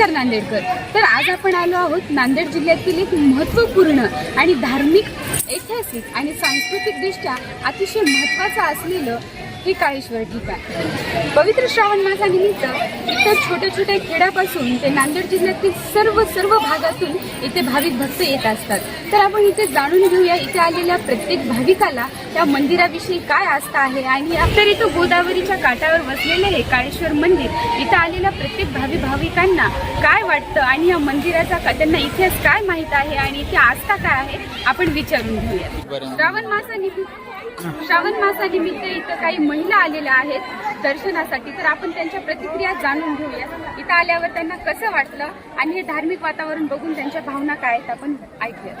नमस्कार नांदेडकर. तर आज आपण आलो आहोत नांदेड जिल्ह्यातील एक महत्त्वपूर्ण आणि धार्मिक ऐतिहासिक आणि सांस्कृतिकदृष्ट्या अतिशय महत्त्वाचं असलेलं हे काळेश्वर ठिकाण पवित्र श्रावण मासानिमित्त इथं छोट्या छोट्या खेड्यापासून ते नांदेड जिल्ह्यातील सर्व सर्व भागातून इथे भाविक भक्त येत असतात. तर आपण इथे जाणून घेऊया इथे आलेल्या प्रत्येक भाविकाला त्या मंदिराविषयी काय आस्था आहे आणि तर इथं गोदावरीच्या काठावर वसलेले हे काळेश्वर मंदिर इथं आलेल्या प्रत्येक भावी भाविकांना काय वाटतं आणि या मंदिराचा का- त्यांना इतिहास काय माहीत आहे आणि इथे आस्था काय आहे आपण विचारून घेऊया. श्रावण मासानिमित्त श्रावण मासानिमित्त इथं काही महिला आलेल्या आहेत दर्शनासाठी. तर आपण त्यांच्या प्रतिक्रिया जाणून घेऊया. इथं आल्यावर त्यांना कसं वाटलं आणि हे धार्मिक वातावरण बघून त्यांच्या भावना काय आहेत आपण ऐकूया.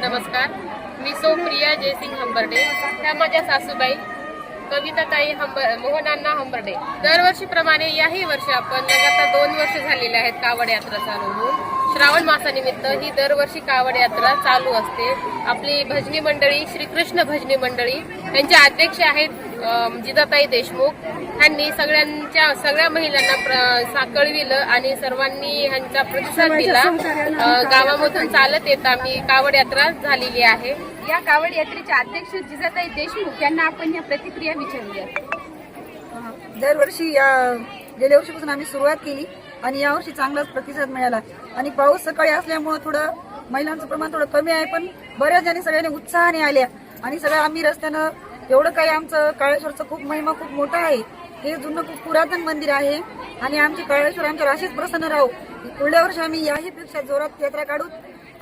नमस्कार. मी सौप्रिया जयसिंग हंबर्डे. त्या माझ्या सासूबाई कविताताई हंबर मोहनांना हंबर्डे. दरवर्षीप्रमाणे याही वर्षी आपण म्हणजे लगातार दोन वर्ष झालेले आहेत कावड यात्रा चालवून. श्रावण मासानिमित्त ही दरवर्षी कावड यात्रा चालू असते. आपली भजनी मंडळी श्रीकृष्ण भजनी मंडळी यांचे अध्यक्ष आहेत जिजाताई देशमुख. ह्यांनी सगळ्यांच्या सगळ्या महिलांना कळविलं आणि सर्वांनी ह्यांचा प्रतिसाद दिला. गावामधून चालत येत आम्ही कावड यात्रा झालेली आहे. या कावड यात्रेचे अध्यक्ष जिजाताई देशमुख यांना आपण या प्रतिक्रिया विचारूया. दरवर्षी या गेल्या वर्षीपासून आम्ही सुरुवात केली. आणि यावर्षी चांगलाच प्रतिसाद मिळाला. आणि पाऊस सकाळी असल्यामुळं थोडं महिलांचं प्रमाण थोडं कमी आहे पण बऱ्याच जणी सगळ्यांनी उत्साहाने आल्या. आणि सगळं आम्ही रस्त्यानं एवढं काही आमचं काळेश्वरचं खूप महिमा खूप मोठा आहे. हे जुनं खूप पुरातन मंदिर आहे. आणि आमचे काळेश्वर आमच्यावर असेच प्रसन्न राहू. पुढल्या वर्षी आम्ही याही पेक्षा जोरात यात्रा काढू.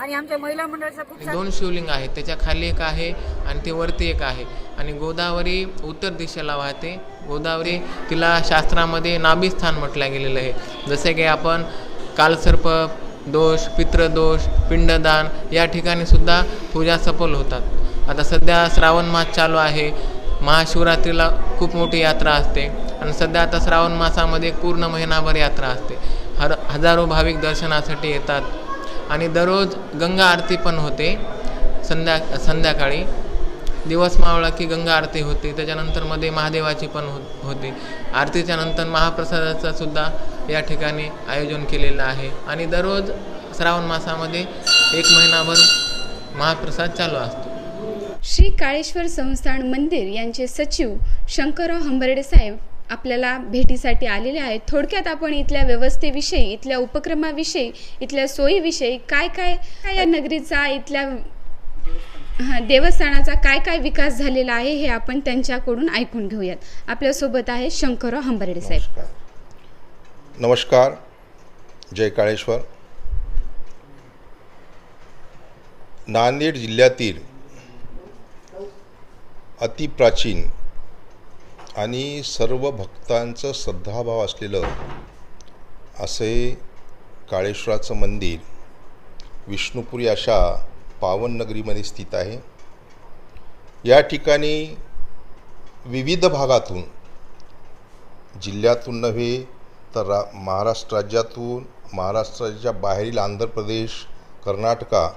आणि आमच्या महिला मंडळाचा खूप दोन शिवलिंग आहेत. त्याच्याखाली एक आहे आणि ते वरती एक आहे. आणि गोदावरी उत्तर दिशेला वाहते. गोदावरी तिला शास्त्रामध्ये नाभिस्थान म्हटलं गेलेलं आहे. जसे की आपण कालसर्प दोष पितृदोष पिंडदान या ठिकाणी सुद्धा पूजा सफल होतात. आता सध्या श्रावण मास चालू आहे. महाशिवरात्रीला खूप मोठी यात्रा असते. आणि सध्या आता श्रावण मासामध्ये पूर्ण महिनाभर यात्रा असते. हर हजारो भाविक दर्शनासाठी येतात. आणि दररोज गंगा आरती पण होते संध्या संध्याकाळी. दिवस मावळा की गंगा आरती होते त्याच्यानंतरमध्ये महादेवाची पण हो होते. आरतीच्या नंतर महाप्रसादाचं सुद्धा या ठिकाणी आयोजन केलेलं आहे. आणि दररोज श्रावण मासामध्ये एक महिनाभर महाप्रसाद चालू असतो. श्री काळेश्वर संस्थान मंदिर यांचे सचिव शंकरराव हंबर्डे साहेब आपल्याला भेटीसाठी आलेले आहेत. थोडक्यात आपण इथल्या व्यवस्थेविषयी इथल्या उपक्रमाविषयी इथल्या सोयीविषयी काय काय काय या नगरीचा इथल्या हां देवस्थानाचा काय काय विकास झालेला आहे हे आपण त्यांच्याकडून ऐकून घेऊयात. आपल्यासोबत आहे शंकरराव हंबर्डे साहेब. नमस्कार. जय काळेश्वर. नांदेड जिल्ह्यातील अतिप्राचीन आणि सर्व भक्तांचं श्रद्धाभाव असलेलं असे काळेश्वराचं मंदिर विष्णुपुरी अशा पावन नगरीमध्ये स्थित आहे. या ठिकाणी विविध भागातून जिल्ह्यातून नव्हे तर रा महाराष्ट्र राज्यातून महाराष्ट्राच्या बाहेरील आंध्र प्रदेश कर्नाटका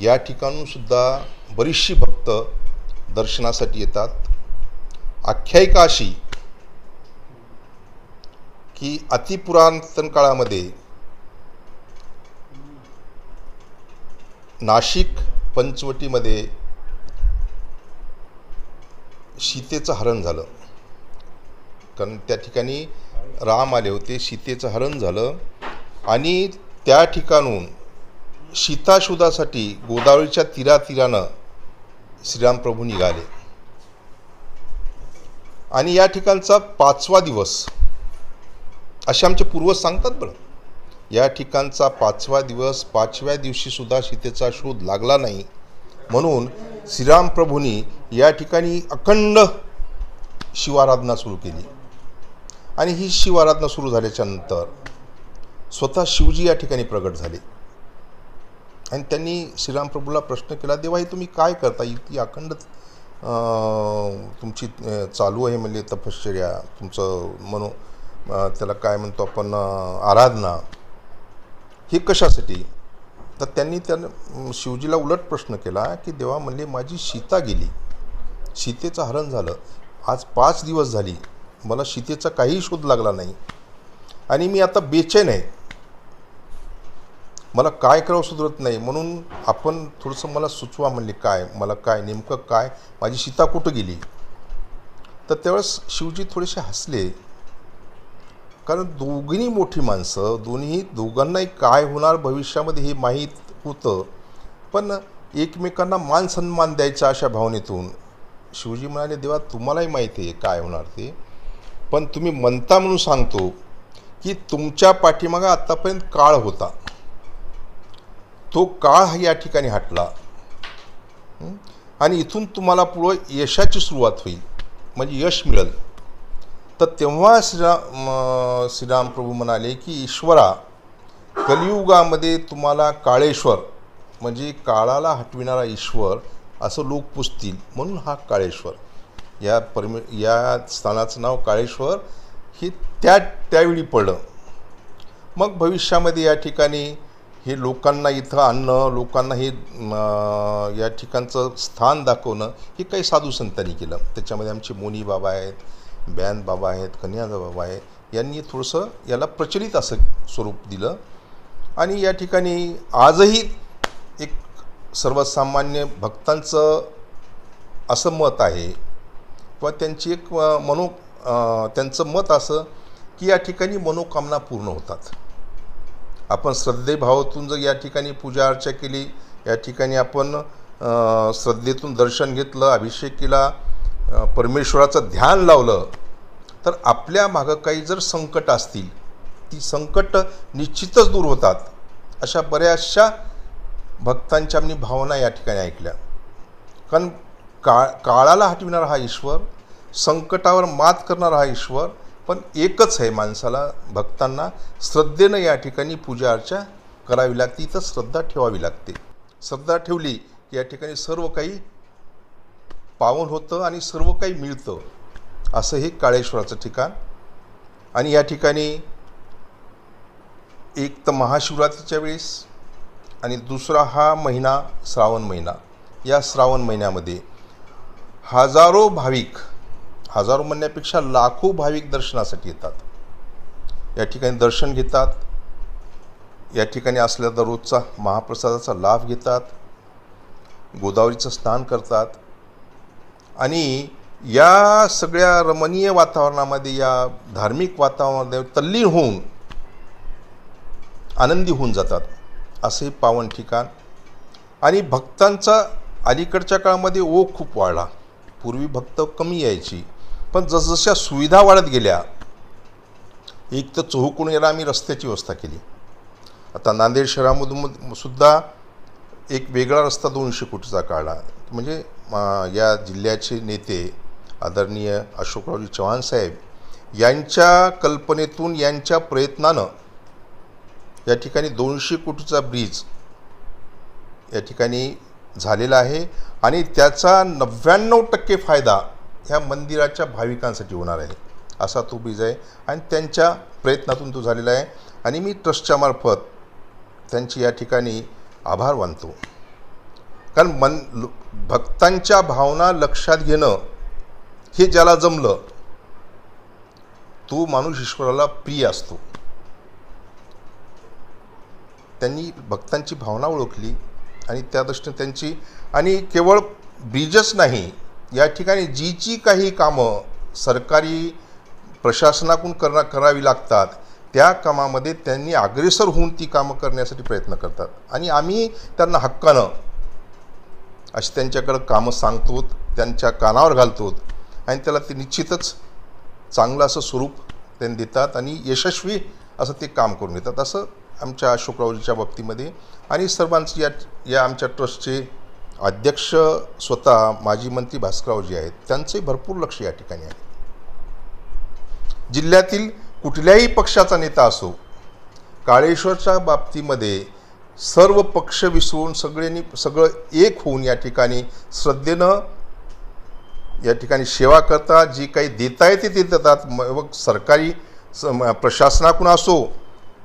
या ठिकाणूनसुद्धा बरीचशी भक्त दर्शनासाठी येतात. आख्यायिका अशी की अतिपुरातन काळामध्ये नाशिक पंचवटीमध्ये सीतेचं हरण झालं. कारण त्या ठिकाणी राम आले होते सीतेचं हरण झालं आणि त्या ठिकाणून सीताशोधासाठी गोदावरीच्या तीरातीरानं श्रीराम प्रभू निघाले. आणि या ठिकाणचा पाचवा दिवस. असे आमचे पूर्वज सांगतात बरं. या ठिकाणचा पाचवा दिवस पाचव्या दिवशीसुद्धा सीतेचा शोध लागला नाही. म्हणून श्रीराम प्रभूंनी या ठिकाणी अखंड शिवाराधना सुरू केली. आणि ही शिवाराधना सुरू झाल्याच्यानंतर स्वतः शिवजी या ठिकाणी प्रगट झाले. आणि त्यांनी श्रीराम प्रभूला प्रश्न केला देवा हे तुम्ही काय करता? इतकी अखंड तुमची चालू आहे म्हणजे तपश्चर्या तुमचं मनो त्याला काय म्हणतो आपण आराधना हे कशासाठी? तर त्यांनी त्यानं शिवजीला उलट प्रश्न केला की देवा म्हणले माझी सीता गेली. सीतेचं हरण झालं. आज पाच दिवस झाली. मला सीतेचा काहीही शोध लागला नाही. आणि मी आता बेचैन आहे. मला काय करावं सुधरत नाही म्हणून आपण थोडंसं मला सुचवा म्हणले काय मला काय नेमकं काय माझी सीता कुठं गेली? तर त्यावेळेस शिवजी थोडेसे हसले. कारण दोघींनी मोठी माणसं दोन्ही दोघांनाही काय होणार भविष्यामध्ये हे माहीत होतं. पण एकमेकांना मान सन्मान द्यायचा अशा भावनेतून शिवजी म्हणाले देवा तुम्हालाही माहिती आहे काय होणार ते. पण तुम्ही म्हणता म्हणून सांगतो की तुमच्या पाठीमागा आत्तापर्यंत काळ होता. तो काळ हा या ठिकाणी हटला. आणि इथून तुम्हाला पुढं यशाची सुरुवात होईल. म्हणजे यश मिळेल. तर तेव्हा श्रीराम श्रीराम प्रभू म्हणाले की ईश्वरा कलियुगामध्ये तुम्हाला काळेश्वर म्हणजे काळाला हटविणारा ईश्वर असं लोक पुजतील. म्हणून हा काळेश्वर. या परमे या स्थानाचं नाव काळेश्वर हे त्या त्यावेळी पडलं. मग भविष्यामध्ये या ठिकाणी हे लोकांना इथं आणणं लोकांना हे या ठिकाणचं स्थान दाखवणं हे काही साधू संतांनी केलं. त्याच्यामध्ये आमचे मोनी बाबा आहेत बॅन बाबा आहेत कन्यादा बाबा आहेत यांनी थोडंसं याला प्रचलित असं स्वरूप दिलं. आणि या ठिकाणी आजही एक सर्वसामान्य भक्तांचं असं मत आहे किंवा त्यांची एक मनो त्यांचं मत असं की या ठिकाणी मनोकामना पूर्ण होतात. आपण श्रद्धेभावातून जर या ठिकाणी पूजा अर्चा केली या ठिकाणी आपण श्रद्धेतून दर्शन घेतलं अभिषेक केला परमेश्वराचं ध्यान लावलं तर आपल्या मागं काही जर संकट असतील ती संकट निश्चितच दूर होतात. अशा बऱ्याचशा भक्तांच्या मी भावना या ठिकाणी ऐकल्या. कारण काळ काळाला हटविणारा हा ईश्वर संकटावर मात करणारा हा ईश्वर पण एकच आहे माणसाला भक्तांना श्रद्धेनं या ठिकाणी पूजा अर्चा करावी लागते इथं श्रद्धा ठेवावी लागते. श्रद्धा ठेवली की या ठिकाणी सर्व काही पावन होतं आणि सर्व काही मिळतं असं हे काळेश्वराचं ठिकाण. आणि या ठिकाणी एक तर महाशिवरात्रीच्या वेळेस आणि दुसरा हा महिना श्रावण महिना. या श्रावण महिन्यामध्ये हजारो भाविक हजारो म्हणण्यापेक्षा लाखो भाविक दर्शनासाठी येतात. या ठिकाणी दर्शन घेतात. या ठिकाणी असलेला दररोजचा महाप्रसादाचा लाभ घेतात. गोदावरीचं स्नान करतात. आणि या सगळ्या रमणीय वातावरणामध्ये या धार्मिक वातावरणामध्ये तल्लीन होऊन आनंदी होऊन जातात. असे पावन ठिकाण. आणि भक्तांचा अलीकडच्या काळामध्ये ओघ खूप वाढला. पूर्वी भक्त कमी यायची. पण जसजशा सुविधा वाढत गेल्या एक तर चोहूकडून याला आम्ही रस्त्याची व्यवस्था केली. आता नांदेड शहरामधून सुद्धा एक वेगळा रस्ता दोनशे कोटीचा काढला. म्हणजे या जिल्ह्याचे नेते आदरणीय अशोकरावजी चव्हाण साहेब यांच्या कल्पनेतून यांच्या प्रयत्नानं या ठिकाणी दोनशे कोटीचा ब्रिज या ठिकाणी झालेला आहे. आणि त्याचा नव्याण्णव टक्के फायदा ह्या मंदिराच्या भाविकांसाठी होणार आहे असा तो बीज आहे. आणि त्यांच्या प्रयत्नातून तो झालेला आहे. आणि मी ट्रस्टच्या मार्फत त्यांची या ठिकाणी आभार मानतो. कारण मन भक्तांच्या भावना लक्षात घेणं हे ज्याला जमलं तो माणूस ईश्वराला प्रिय असतो. त्यांनी भक्तांची भावना ओळखली आणि त्या दृष्टीने त्यांची आणि केवळ बीजच नाही या ठिकाणी जी जी काही कामं सरकारी प्रशासनाकडून करा करावी लागतात त्या कामामध्ये त्यांनी अग्रेसर होऊन ती कामं करण्यासाठी प्रयत्न करतात. आणि आम्ही त्यांना हक्कानं अशी त्यांच्याकडं कामं सांगतो त्यांच्या कानावर घालतो आणि त्याला ते निश्चितच चांगलं असं स्वरूप त्यांनी देतात आणि यशस्वी असं ते काम करून देतात. असं आमच्या अशोकरावजीच्या बाबतीमध्ये आणि सर्वांचे या या आमच्या ट्रस्टचे अध्यक्ष स्वतः माजी मंत्री भास्कररावजी आहेत. त्यांचे भरपूर लक्ष या ठिकाणी आहे. जिल्ह्यातील कुठल्याही पक्षाचा नेता असो काळेश्वरच्या बाबतीमध्ये सर्व पक्ष विसरून सगळ्यांनी सगळं एक होऊन या ठिकाणी श्रद्धेनं या ठिकाणी सेवा करता जी काही देता येते ते देतात. मग सरकारी प्रशासनातून प्रशासनाकडून असो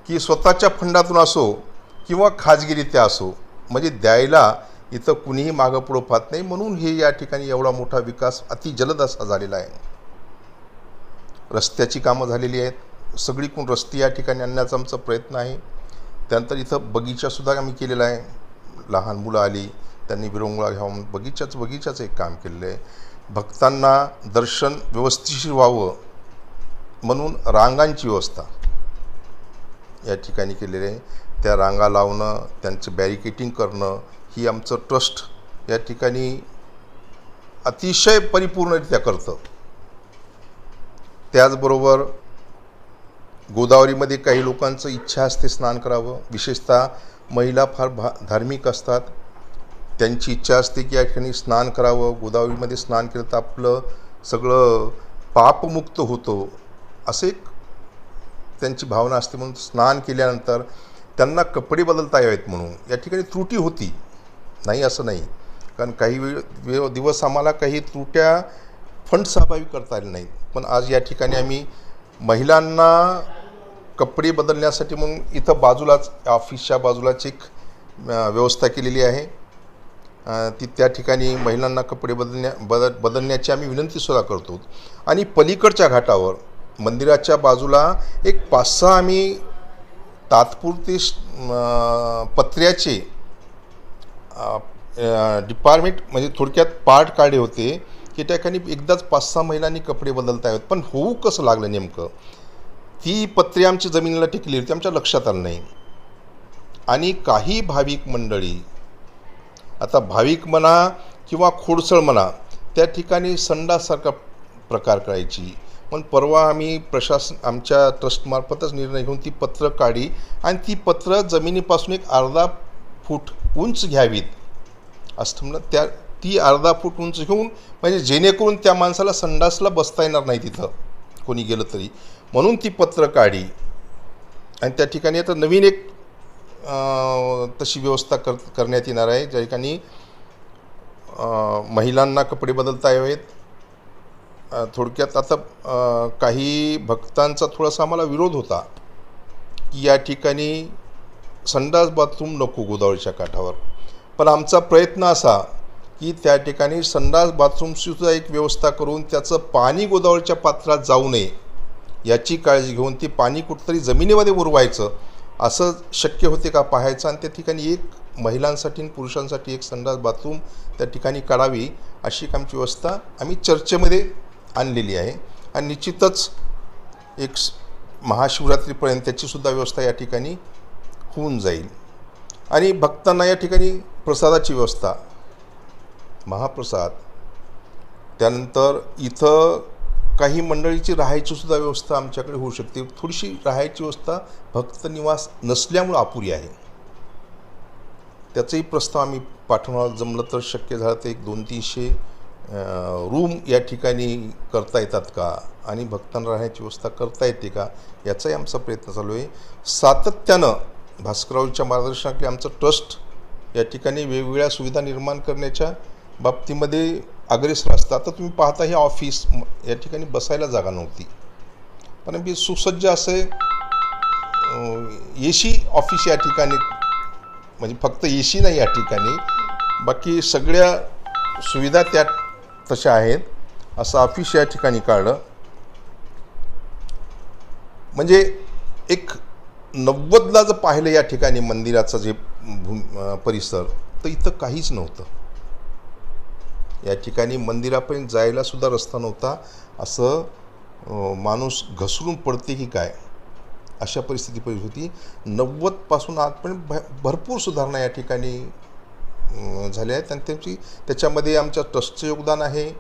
की स्वतःच्या फंडातून असो किंवा खाजगीरित्या असो म्हणजे द्यायला इथं कुणीही मागं पुढं पाहत नाही. म्हणून हे या ठिकाणी एवढा मोठा विकास अति जलद असा झालेला आहे. रस्त्याची कामं झालेली आहेत. सगळीकडून रस्ते या ठिकाणी आणण्याचा आमचा प्रयत्न आहे. त्यानंतर इथं बगीचासुद्धा आम्ही केलेला आहे. लहान मुलं आली त्यांनी विरंगुळा घ्यावून बगीचाच बगीचाचं एक काम केलेलं आहे. भक्तांना दर्शन व्यवस्थिशीर व्हावं म्हणून रांगांची व्यवस्था या ठिकाणी केलेली आहे. त्या रांगा लावणं त्यांचं बॅरिकेटिंग करणं ही आमचं ट्रस्ट या ठिकाणी अतिशय परिपूर्णरित्या करतं. त्याचबरोबर गोदावरीमध्ये काही लोकांचं इच्छा असते स्नान करावं. विशेषतः महिला फार भा धार्मिक असतात. त्यांची इच्छा असते की या ठिकाणी स्नान करावं. गोदावरीमध्ये स्नान केलं तर आपलं सगळं पापमुक्त होतो. असे एक त्यांची भावना असते. म्हणून स्नान केल्यानंतर त्यांना कपडे बदलता यावेत म्हणून. या ठिकाणी त्रुटी होती. नाही असं नाही. कारण काही वेळ वेळ दिवस आम्हाला काही त्रुट्या फंड सहभागी करता आले नाहीत. पण आज या ठिकाणी आम्ही महिलांना कपडे बदलण्यासाठी म्हणून इथं बाजूलाच ऑफिसच्या बाजूलाच एक व्यवस्था केलेली आहे. ती त्या ठिकाणी महिलांना कपडे बदलण्या बदल बदलण्याची आम्ही विनंतीसुद्धा करतो. आणि पलीकडच्या घाटावर मंदिराच्या बाजूला एक पाच सहा आम्ही तात्पुरते पत्र्याचे डिपार्टमेंट म्हणजे थोडक्यात पार्ट काढले होते की त्या ठिकाणी एकदाच पाच सहा महिलांनी कपडे बदलता येत पण होऊ कसं लागलं नेमकं? ती पत्रे आमची जमिनीला टिकली होती आमच्या लक्षात आलं नाही. आणि काही भाविक मंडळी आता भाविक म्हणा किंवा खोडसळ म्हणा त्या ठिकाणी संडासारखा प्रकार करायची. पण परवा आम्ही प्रशासन आमच्या ट्रस्टमार्फतच निर्णय घेऊन ती पत्र काढी आणि ती पत्र जमिनीपासून एक अर्धा फूट उंच घ्यावीत. असं म्हणलं त्या ती अर्धा फूट उंच घेऊन म्हणजे जेणेकरून त्या माणसाला संडासला बसता येणार नाही तिथं. कोणी गेलं तरी. म्हणून ती पत्र काढी. आणि त्या ठिकाणी आता नवीन एक तशी व्यवस्था कर करण्यात येणार आहे. ज्या ठिकाणी महिलांना कपडे बदलता यावेत. थोडक्यात आता काही भक्तांचा थोडासा आम्हाला विरोध होता. की या ठिकाणी संडास बाथरूम नको गोदावरीच्या काठावर. पण आमचा प्रयत्न असा की त्या ठिकाणी संडास बाथरूमचीसुद्धा एक व्यवस्था करून त्याचं पाणी गोदावरीच्या पात्रात जाऊ नये. याची काळजी घेऊन ती पाणी कुठंतरी जमिनीमध्ये उरवायचं असं शक्य होते का पाहायचं? आणि त्या ठिकाणी एक महिलांसाठी आणि पुरुषांसाठी एक संडास बाथरूम त्या ठिकाणी काढावी अशी एक आमची व्यवस्था आम्ही चर्चेमध्ये आणलेली आहे. आणि निश्चितच एक महाशिवरात्रीपर्यंत त्याचीसुद्धा व्यवस्था या ठिकाणी होऊन जाईल. आणि भक्तांना या ठिकाणी प्रसादाची व्यवस्था. महाप्रसाद. त्यानंतर इथं काही मंडळीची राहायची सुद्धा व्यवस्था आमच्याकडे होऊ शकते. थोडीशी राहायची व्यवस्था भक्त निवास नसल्यामुळं अपुरी आहे. त्याचाही प्रस्ताव आम्ही पाठवणार जमलं तर शक्य झालं तर एक दोन तीनशे रूम या ठिकाणी करता येतात का? आणि भक्तांना राहण्याची व्यवस्था करता येते का? याचाही आमचा प्रयत्न चालू आहे. सातत्यानं भास्कररावच्या मार्गदर्शनाखाली आमचं ट्रस्ट या ठिकाणी वेगवेगळ्या सुविधा निर्माण करण्याच्या बाबतीमध्ये अग्रेसर असतं आता तुम्ही पाहता हे ऑफिस या ठिकाणी बसायला जागा नव्हती. पण सुसज्ज असे ए सी ऑफिस या ठिकाणी म्हणजे फक्त ए सी नाही या ठिकाणी बाकी सगळ्या सुविधा त्या तशा आहेत असं ऑफिस या ठिकाणी काढलं म्हणजे एक नव्वदला जर पाहिलं या ठिकाणी मंदिराचं जे भूम परिसर तर इथं काहीच नव्हतं. या ठिकाणी मंदिरापर्यंत जायला सुद्धा रस्ता नव्हता. असं माणूस घसरून पडते की काय? अशा परिस्थिती पाहिजे होती. नव्वदपासून आजपर्यंत भ भरपूर सुधारणा या ठिकाणी झाल्या आहेत. आणि त्यांची त्याच्यामध्ये आमच्या ट्रस्टचं योगदान आहे.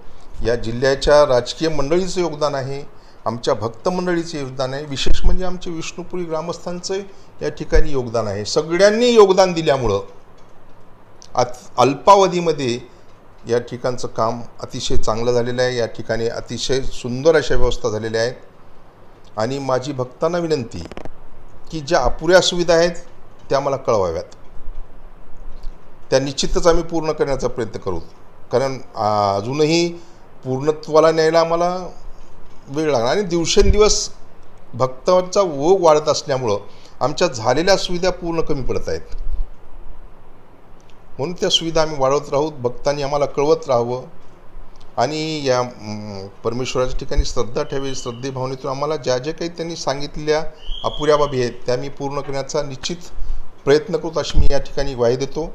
या जिल्ह्याच्या राजकीय मंडळीचं योगदान आहे. आमच्या भक्तमंडळीचे योगदान आहे. विशेष म्हणजे आमचे विष्णुपुरी ग्रामस्थांचं या ठिकाणी योगदान आहे. सगळ्यांनी योगदान दिल्यामुळं आत अल्पावधीमध्ये या ठिकाणचं काम अतिशय चांगलं झालेलं आहे. या ठिकाणी अतिशय सुंदर अशा व्यवस्था झालेल्या आहेत. आणि माझी भक्तांना विनंती की ज्या अपुऱ्या सुविधा आहेत त्या मला कळवाव्यात. त्या निश्चितच आम्ही पूर्ण करण्याचा प्रयत्न करू. कारण अजूनही पूर्णत्वाला न्यायला आम्हाला वेळ लागणार आणि दिवसेंदिवस भक्तांचा ओघ वाढत असल्यामुळं आमच्या झालेल्या सुविधा पूर्ण कमी पडत आहेत. म्हणून त्या सुविधा आम्ही वाढवत राहू भक्तांनी आम्हाला कळवत राहावं आणि या परमेश्वराच्या ठिकाणी श्रद्धा ठेवी श्रद्धेभावनेतून आम्हाला ज्या ज्या काही त्यांनी सांगितलेल्या अपुऱ्या बाबी आहेत त्या मी पूर्ण करण्याचा निश्चित प्रयत्न करू अशी मी या ठिकाणी ग्वाही देतो.